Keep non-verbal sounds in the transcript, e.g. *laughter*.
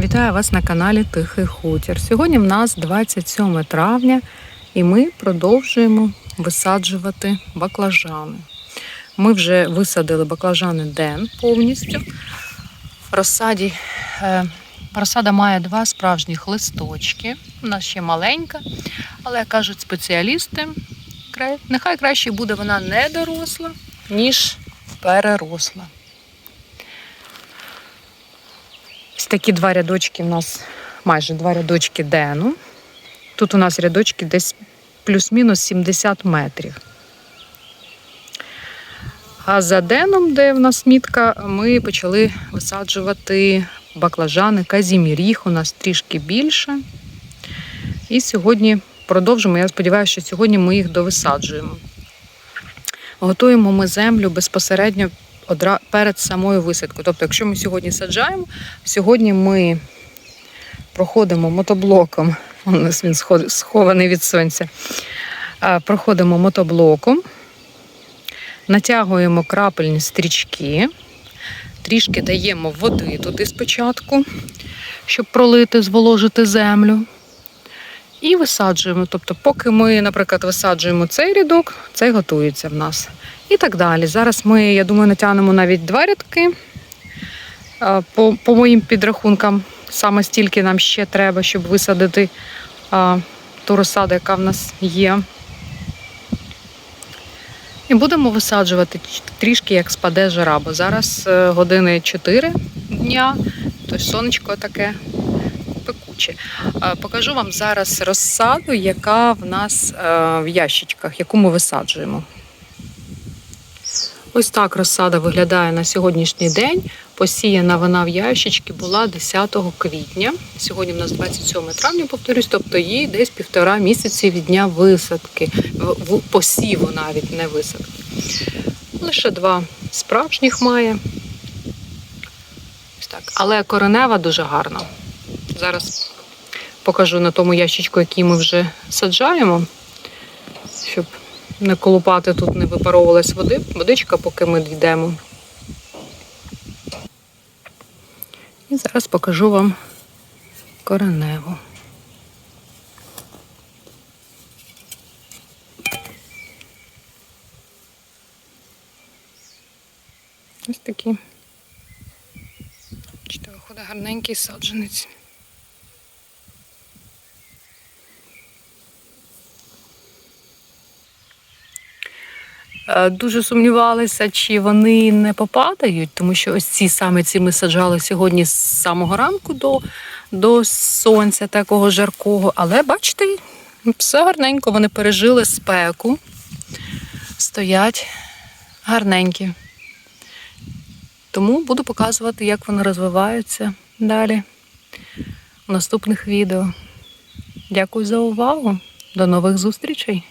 Вітаю вас на каналі Тихий Хутір. Сьогодні в нас 27 травня і ми продовжуємо висаджувати баклажани. Ми вже висадили баклажани ден повністю. Розсаді, е, розсада має два справжніх листочки. Вона ще маленька, але кажуть спеціалісти, нехай краще буде вона не доросла, ніж переросла. Ось такі два рядочки у нас, майже два рядочки дену. Тут у нас рядочки десь плюс-мінус 70 метрів. А за деном, де в нас мітка, ми почали висаджувати баклажани, казімір. Їх у нас трішки більше. І сьогодні продовжимо. Я сподіваюся, що сьогодні ми їх довисаджуємо. Готуємо ми землю безпосередньо одра- перед самою висадкою. Тобто, якщо ми сьогодні саджаємо, сьогодні ми проходимо мотоблоком. *laughs* У нас він схований від сонця. Проходимо мотоблоком, натягуємо крапельні стрічки, трішки даємо води туди спочатку, щоб пролити, зволожити землю. І висаджуємо. Тобто, поки ми, наприклад, висаджуємо цей рядок, цей готується в нас. І так далі. Зараз ми, я думаю, натягнемо навіть два рядки. По, по моїм підрахункам, саме стільки нам ще треба, щоб висадити а, ту розсаду, яка в нас є. І будемо висаджувати трішки, як спаде жара, бо зараз е, години 4 дня, тож сонечко таке пекуче. Е, Покажу вам зараз розсаду, яка в нас е, в ящичках, яку ми висаджуємо. Ось так розсада виглядає на сьогоднішній день. Посіяна вона в ящички була 10 квітня. Сьогодні в нас 27 травня, повторюсь, тобто їй десь півтора місяці від дня висадки, посіву навіть не висадки. Лише два справжніх має. Ось так. Але коренева дуже гарна. Зараз покажу на тому ящичку, який ми вже саджаємо, щоб не колупати тут, не випаровувалась води, водичка, поки ми дійдемо. І зараз покажу вам кореневу. Ось такі. Бачите, виходить гарненький саджанець. Дуже сумнівалися, чи вони не попадають, тому що ось ці саме ці ми саджали сьогодні з самого ранку до, до сонця такого жаркого. Але бачите, все гарненько, вони пережили спеку, стоять гарненькі. Тому буду показувати, як вони розвиваються далі в наступних відео. Дякую за увагу. До нових зустрічей!